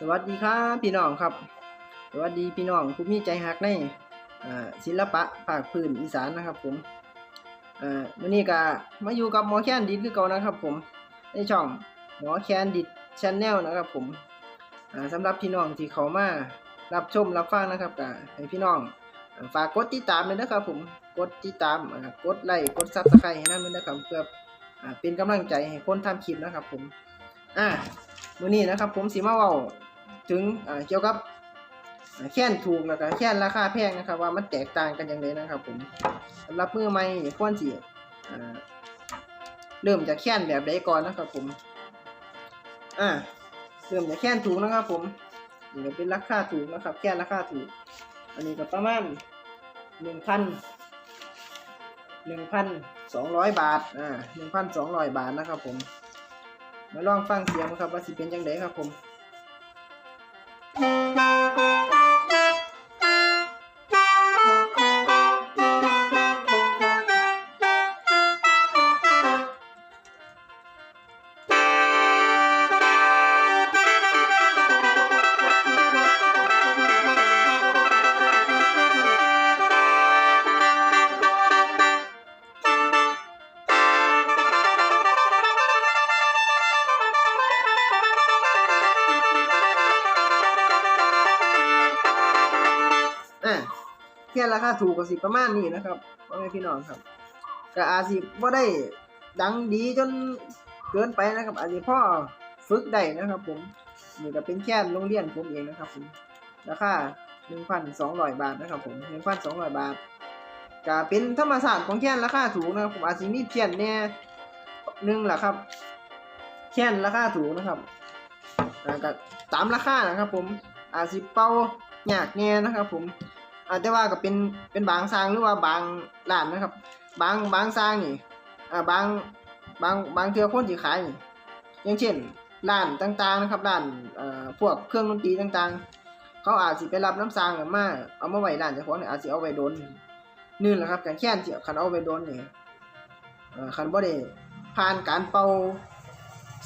สวัสดีครับพี่น้องครับ สวัสดีพี่น้องผู้มีใจฮักในศิลปะภาคพื้นอีสานนะครับผมวันนี้ก็มาอยู่กับหมอแคนดิดคือเก่านะครับผมในช่องหมอแคนดิดชแนลนะครับผมอ่าสำหรับพี่น้องที่เขามารับชมรับฟังนะครับก็ให้พี่น้องฝากกดติดตามเลยนะครับผมกดติดตามกดไลค์กดซับสไครต์ให้นั่นด้วยนะครับเพื่อเป็นกำลังใจให้คนทำคลิปนะครับผมอ่ามื้อนี้นะครับผมสิมาเว้า ถึงอ่าเกี่ยวกับแค้นถูกแล้วก็แค้นราคาแพงนะครับ ว่ามันแตกต่างกันอย่างไรนะครับผมสำหรับมือใหม่ควรสิอ่เริ่มจากแค้นแบบใดก่อนนะครับผมอ่าเริ่มจากแค้นถูกนะครับ ผมนี่ก็เป็นราคาถูกนะครับ แค้นราคาถูก อันนี้ก็ประมาณหนึ่งพันหนึ่งพันสองร้อยบาทอ่าหนึ่งพันสองร้อยบาทนะครับผมมาลองฟังเสียงครับว่าสิเป็นจังไดครับผม ค่ราคาถูกก็สิประมาณนี้นะครับพ่อแม่พี่น้องครับก็อาจสิบ่ได้ดังดีจนเกินไปนะครับ อาจสิพ่อฝึกได้นะครับ ผมนี่ก็เป็นแค่โรงเรียนผมเองนะครับผมราคา1,200บาทนะครับผม1,200บาทก็เป็นธรรมศาสตร์ของแค่ราคาถูกนะครับผมอาจสิมีเพี้ยนแน่หนึ่งแหละครับแค่ราคาถูกนะครับก็ตามราคานะครับ ผมอาจสิเป่ายากแน่นะครับ ผม อาจจะว่าก็เป็นเป็นบางสร้างหรือว่าบางร้านนะครับ บางบางสร้างนี่อ่าบางบางบางเทือคนที่ขายนี่อย่างเช่นร้านต่างๆนะครับร้านเอ่อพวกเครื่องดนตรีต่างๆ เขาอาจสิไปรับน้ำสร้างมาเอามาไว้ร้านเจ้าของเนี่ยอาจสิเอาไว้โดนนี่แหละครับการแค่นสิคันเอาไว้โดนนี่เอ่อคันบ่ได้ผ่านการเป่า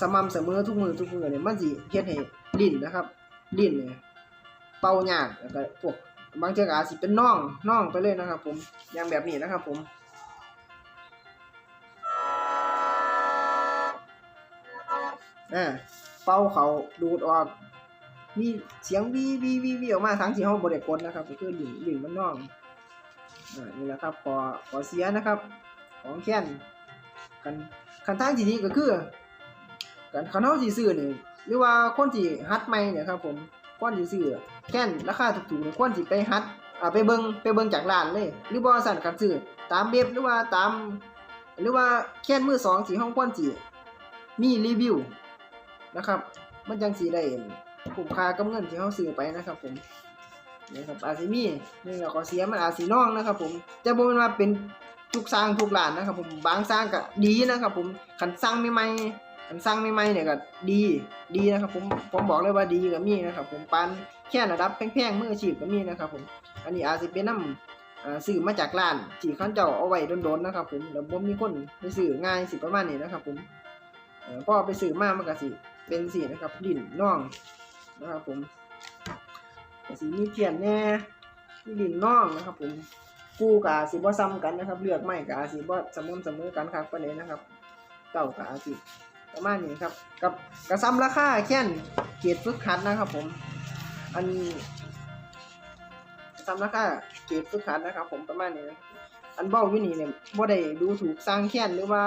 สม่ำเสมอทุกมือทุกมือเนี่ยมันสิเฮ็ดให้ลิ้นนะครับลิ้นเนี่ยเป่ายากแล้วก็พวก บางเทือกอาจสิเป็นน่องน่องไปเลยนะครับ ผมอย่างแบบนี้นะครับผมอ่าเป่าเขาดูดออกมีเสียงวีวีวีวีออกมาทั้งที่ห้องบริกรนะครับ ก็คือดิ่งดิ่งมันน่องอ่านี่แหละครับพอพอเสียนะครับ ของแค้นกันคันทางที่ดีก็คือกันคันเฮาสิซื้อนี่หรือว่าคนที่ฮัดใหม่เนี่ยครับ ผมควรสิซื้อ แค่นราคาถูกๆควรสิไปฮัดอ่าไปเบิงไปเบิงจากร้านเลย หรือบ่สั่นกันซื้อตามเว็บหรือว่าตาม หรือว่าแค่นมือสองสีห้องควรสิมีรีวิวนะครับ มันจังสิได้คุ้มค่ากับเงินที่เฮาซื้อไปนะครับ ผมนะครับอาจสิมีนี่ก็ขอเสียมันอาจสิน้องนะครับ ผมจะบ่แม่นว่าเป็นทุกสร้างทุกร้านนะครับ ผมบางสร้างก็ดีนะครับ ผมคันสร้างใหม่ๆ คันสร้างใหม่ๆเนี่ยก็ดีดีนะครับผมผมบอกเลยว่าดีก็มีนะครับผมปานแค่ระดับแพงๆมืออาชีพก็มีนะครับผมอันนี้อาจจะเป็นน้ำอ่าซื้อมาจากร้านที่เขาเจ้าเอาไว้โดนๆนะครับผมแล้วบ่มีคนไปซื้อง่ายสิประมาณนี้นะครับผมเอ่อพอไปซื้อมากมันก็สิเป็นสินะครับดินน่องนะครับผมสิมีเทียนแน่ดินน่องนะครับผมกูกอาจสิบ่ซ้ำกันนะครับ เลือกไม้ก็อาจสิบ่สม่ำเสมอกันครับปานนี้นนะครับเจ้าก็อาจสิ ประมาณนี้ครับ กับกระซ้ำราคาแค่นเกียรฝึกหัดนะครับ ผม อันซ้ำราคาเกรดฝึกหัดนะครับ ผมประมาณนี้ อันเบ้าอยู่นี่เนี่ยบ่ได้ดูถูกสร้างแค้นหรือว่า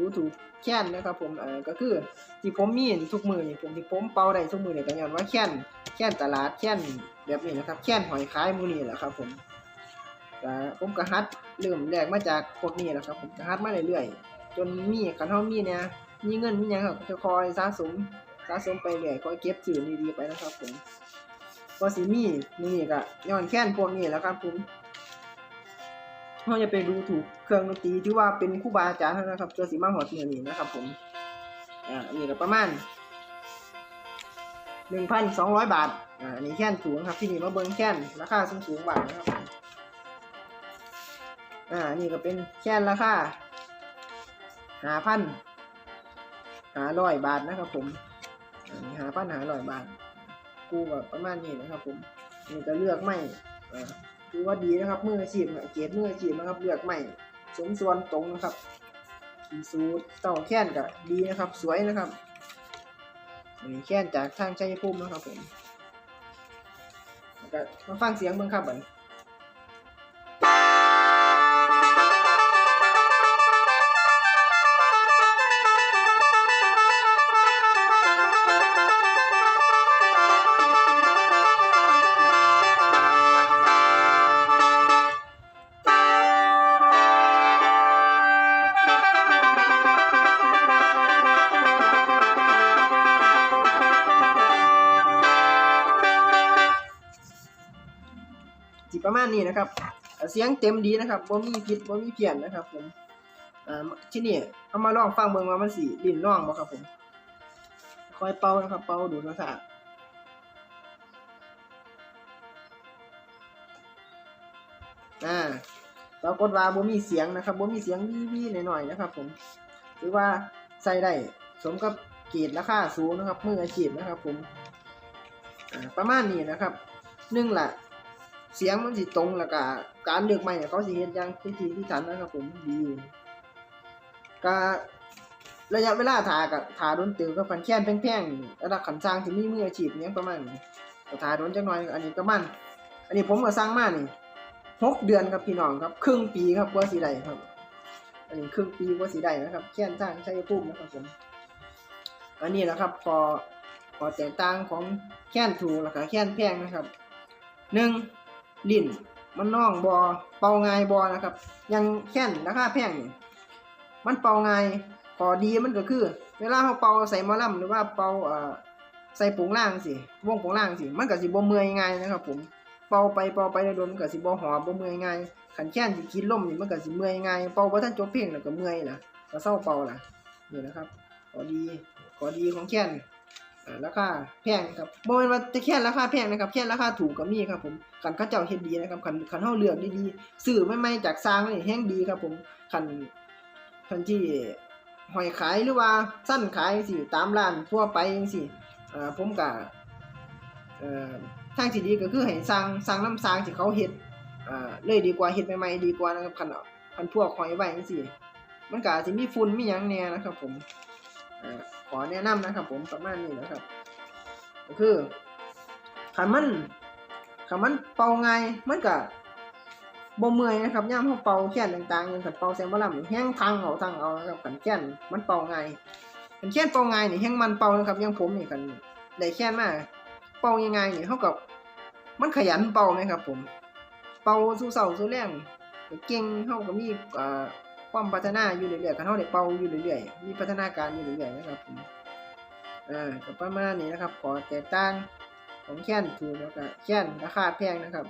ดูถูกแค้นนะครับผมเออก็คือที่ผมมีทุกมือนี่ผมที่ผมเป่าได้ทุกมือเนี่ยก็ย้อนว่าแค้นแค้นตลาดแค้นแบบนี้นะครับแค้นหอยขายมื้อนี้แหละครับ ผมก็ผมก็ฮัดเริ่มแรกมาจากพวกนี้แหละครับ ผมก็ฮัดมาเรื่อยๆจนมีคันเฮามีเนี่ย มีเงินมีหยังครับจะคอยสะสมสะสมไปเรื่อยคอยเก็บสื่อดีๆไปนะครับผมก็สิมีนี่ก็ย้อนแค้นพวกนี้แล้วครับผมเราจะไปดูถูกเครื่องดนตรีที่ว่าเป็นครูบาอาจารย์นั้นครับตัวสีมาหอดเมือนี้นะครับ ผมอ่าอันนี้ก็ประมาณหนึ่งพันสองร้อยบาทอ่าอันนี้แค้นสูงครับที่นี่มาเบิ้งแค้นราคาสูงสูงบาทนะครับอ่าอันนี้ก็เป็นแค้นราคาห้าพัน หาร้อยบาทนะครับผมหาพันหาร้อยบาท กูก็ประมาณนี้นะครับ ผมนี่ก็เลือกไม่อ่าถือว่าดีนะครับมืออาชีพเกรดมืออาชีพนะครับ เลือกไม่สมส่วนตรงนะครับขีสูตรเต่าแค้นก็ดีนะครับ สวยนะครับนนี้แค้นจากทางชัยภูมินะครับผมก็มาฟังเสียงเบิ่งครับบัน ประมาณนี้นะครับ เสียงเต็มดีนะครับบ่มีผิดบ่มีเพี้ยนนะครับผมที่นี่เอามาลองฟังเบิ่งว่ามันสิลิ้นน้องบ่ครับผม คอยเป่านะครับ เป่าดูดประสาทอ่าปรากฏว่าบ่มีเสียงนะครับบ่มีเสียงวีวีหน่อยๆนะครับ ผมถือว่าใส่ได้สมกับเกรดราคาสูงนะครับมืออาชีพนะครับ ผมประมาณนี้นะครับหนึ่งละ เสียงมันสิตรงแล้วก็การเลือกไม้เนี่ยเขาสิเฮ็ดอย่างพิธีพิถันนะครับผมดีอยู่ก็ระยะเวลาถ่ากับถ่าโดนตือกับฟันแค้นแพงๆระดับขันสร้างที่มีมืออาชีพเนี่ยประมาณนี้ถ่าโดนจักหน่อยอันนี้ก็มันอันนี้ผมก็สร้างมานี่หกเดือนครับพี่น้องครับ ครึ่งปีครับกว่าสิได้ครับ อันนี้ครึ่งปีกว่าสิได้นะครับแค้นสร้างใชัยภูมินะครับผมอันนี้นะครับพอพอแตกต่างของแค้นถูกแล้วก็แค้นแพงนะครับหนึ่ง ลิ้นมันน่องบอเป่าง่ายบอนะครับ ยังแค่นราคาแพงนี่มันเป่าง่ายพอดีมันก็คือ เวลาเราเป่าใส่มอลำหรือว่าเป่าเอ่อใส่ปุ๋งล่างสิวงปุ๋งล่างสิมันก็สิบ่เมื่อยง่ายนะครับ ผมเป่าไปเป่าไปโดนๆมันก็สิบ่หอบบ่เมื่อยง่ายขันแค่นสิกินลมนี่มันก็สิเมื่อยง่ายเป่าบ่ทันจบเพลงแล้วก็เมื่อยล่ะก็เศร้าเป่าล่ะนี่นะครับขอดีขอดีของแค่น ราคาแพงครับบ่แม่นว่าจะแค่ราคาแพงนะครับแค่ราคาถูกก็มีครับผมคันเขาเจ้าเฮ็ดดีนะครับคันคันเฮาเลือกดีๆซื้อใหม่ๆจากสร้างนี่แฮงดีครับผมคันคันที่หอยขายหรือว่าสั้นขายสิตามร้านทั่วไปจังซี่อ่าผมก็เอ่อทางที่ดีก็คือให้สร้างสร้างน้ำสร้างที่เขาเฮ็ดอ่าเลยดีกว่าเฮ็ดใหม่ๆดีกว่านะครับคันเอาคันพวกหอยไว้จังซี่มันก็อาจสิมีฝุ่นมีหยังแหน่นะครับผมอ่า อแนะนำนะครับผมประมาณนี้นะครับ ก็คือขันมันขันมันเป่าไงมันก็บ่เมื่อยนะครับย่ามเขาเป่าแค้นต่างๆอย่างขันเป่าแซมบอลัมแห้งทางเอาทางเอานะครับขันแค้นมันเป่าไงขันแค้นเป่าไงนี่แห้งมันเป่านะครับย่างผมนี่ขันได้แค้นมากเป่ายังไงนี่เขากับมันขยันเป่าไหมครับ ผม เป่าสู้เสาสู้แรงเก่งเขาก็มีอ่า ความพัฒนาอยู่เรื่อยๆคันเขาได้เป่าอยู่เรื่อยๆมีพัฒนาการอยู่เรื่อยๆนะครับผมอ่าก็ประมาณนี้นะครับ ขอแตกต่างของแค้นถูกแล้วก็แค้นราคาแพงนะครับ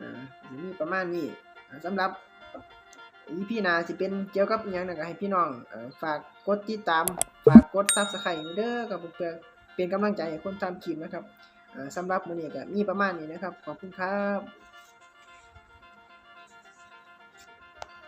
อ่ามีประมาณนี้อ่าสำหรับอีพีหนาสิเป็นเกี่ยวกับอยังนะก็ให้พี่น้องฝากกดติดตามฝากกดซับสไครต์เด้อกับเพื่อเป็นกำลังใจให้คนทำคลิปนะครับอ่าสำหรับมื้อนี้ก็มีประมาณนี้นะครับ ขอบคุณครับ